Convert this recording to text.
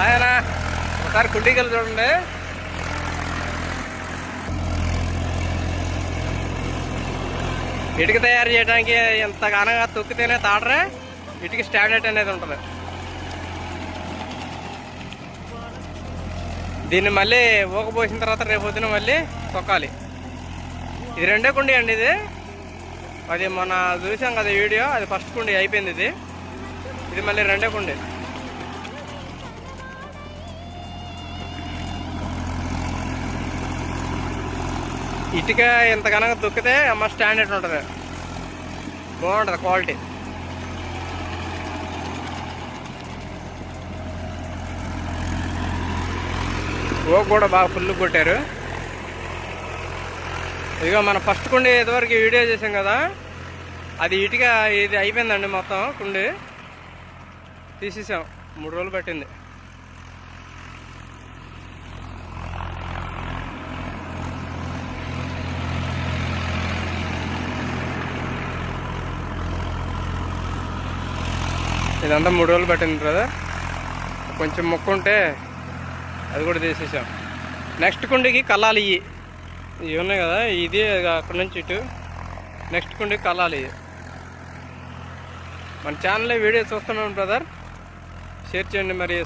ఆయన ఒకసారి కుండీకెళ్ళి చూడండి. ఇటుక తయారు చేయడానికి ఎంత ఘనంగా తొక్కితేనే తాడరే ఇటుక స్టాండర్డ్ అనేది ఉంటుంది. దీన్ని మళ్ళీ ఊకపోసిన తర్వాత రేపు పొద్దున మళ్ళీ తొక్కాలి. ఇది రెండే కుండీ అండి ఇది. అది మొన్న చూసాం కదా వీడియో అది ఫస్ట్ కుండీ అయిపోయింది ఇది. ఇది మళ్ళీ రెండే కుండీ. ఇటుక ఎంత దొక్కితే అమ్మ స్టాండర్డ్ ఉంటుంది. బాగుంటుంది క్వాలిటీ ఓ కూడా బాగా ఫుల్ కొట్టారు. ఇదిగో మన ఫస్ట్ కుండి ఇదివరకు వీడియో చేసాం కదా. అది ఇటుక ఇది అయిపోయిందండి మొత్తం కుండి. తీసేసాం. మూడు రోజులు పట్టింది. ఇదంతా మూడు రోజులు పట్టింది బ్రదర్ కొంచెం మొక్క ఉంటే అది కూడా తీసేసాం. నెక్స్ట్ కుండికి కల్లాలి ఇవి ఇవి ఉన్నాయి కదా ఇది అక్కడ నుంచి ఇటు. నెక్స్ట్ కుండికి కల్లాలి మన ఛానల్లో వీడియో చూస్తున్నాను బ్రదర్ షేర్ చేయండి మరి.